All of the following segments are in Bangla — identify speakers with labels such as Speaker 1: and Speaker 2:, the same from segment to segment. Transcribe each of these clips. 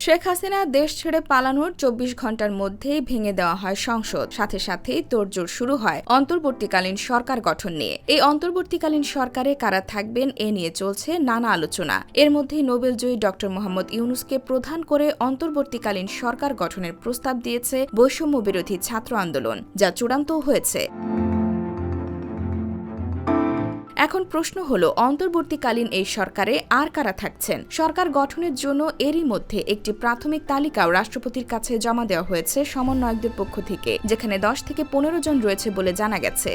Speaker 1: শেখ হাসিনা দেশ ছেড়ে পালানোর চব্বিশ ঘণ্টার মধ্যেই ভেঙে দেওয়া হয় সংসদ। সাথে সাথেই তোড়জোড় শুরু হয় অন্তর্বর্তীকালীন সরকার গঠন নিয়ে। এই অন্তর্বর্তীকালীন সরকারে কারা থাকবেন এ নিয়ে চলছে নানা আলোচনা। এর মধ্যেই নোবেলজয়ী ড. মোহাম্মদ ইউনুসকে প্রধান করে অন্তর্বর্তীকালীন সরকার গঠনের প্রস্তাব দিয়েছে বৈষম্য বিরোধী ছাত্র আন্দোলন, যা চূড়ান্তও হয়েছে। এখন প্রশ্ন হল, অন্তর্বর্তীকালীন এই সরকারে আর কারা থাকছেন? সরকার গঠনের জন্য এরই মধ্যে একটি প্রাথমিক তালিকাও রাষ্ট্রপতির কাছে জমা দেওয়া হয়েছে সমন্বয়কদের পক্ষ থেকে, যেখানে দশ থেকে পনেরো জন রয়েছে বলে জানা গেছে।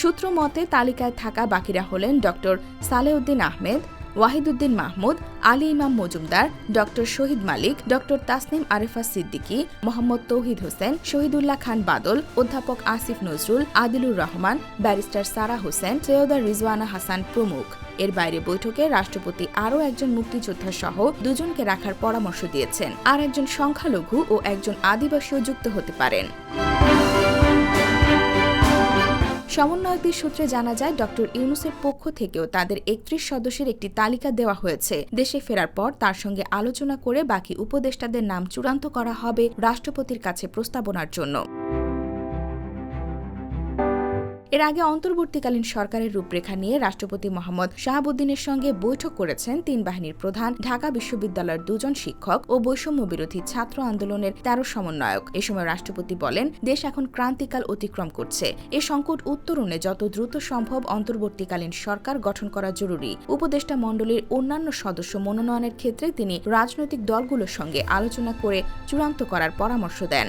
Speaker 1: সূত্র মতে, তালিকায় থাকা বাকিরা হলেন ডক্টর সালেউদ্দিন আহমেদ ওয়াহিদুদ্দিন মাহমুদ, আলী ইমাম মজুমদার ড শহীদ মালিক ড তাসনিম আরেফা সিদ্দিকী, মোহাম্মদ তৌহিদ হোসেন, শহীদুল্লাহ খান বাদল, অধ্যাপক আসিফ নজরুল, আদিলুর রহমান, ব্যারিস্টার সারা হোসেন, সৈয়দা রিজওয়ানা হাসান প্রমুখ। এর বাইরে বৈঠকে রাষ্ট্রপতি আরও একজন মুক্তিযোদ্ধা সহ দুজনকে রাখার পরামর্শ দিয়েছেন। আর একজন সংখ্যালঘু ও একজন আদিবাসীও যুক্ত হতে পারেন। সমন্বয়কদের সূত্রে জানা যায়, ডক্টর ইউনুসের পক্ষ থেকেও তাদের একত্রিশ সদস্যের একটি তালিকা দেওয়া হয়েছে। দেশে ফেরার পর তার সঙ্গে আলোচনা করে বাকি উপদেষ্টাদের নাম চূড়ান্ত করা হবে রাষ্ট্রপতির কাছে প্রস্তাবনার জন্য। এর আগে অন্তর্বর্তীকালীন সরকারের রূপরেখা নিয়ে রাষ্ট্রপতি মোহাম্মদ শাহাবুদ্দিনের সঙ্গে বৈঠক করেছেন তিন বাহিনীর প্রধান, ঢাকা বিশ্ববিদ্যালয়ের দুজন শিক্ষক ও বৈষম্য বিরোধী ছাত্র আন্দোলনের তেরো সমন্বয়ক। এ সময় রাষ্ট্রপতি বলেন, দেশ এখন ক্রান্তিকাল অতিক্রম করছে। এ সংকট উত্তরণে যত দ্রুত সম্ভব অন্তর্বর্তীকালীন সরকার গঠন করা জরুরি। উপদেষ্টা মণ্ডলীর অন্যান্য সদস্য মনোনয়নের ক্ষেত্রে তিনি রাজনৈতিক দলগুলোর সঙ্গে আলোচনা করে চূড়ান্ত করার পরামর্শ দেন।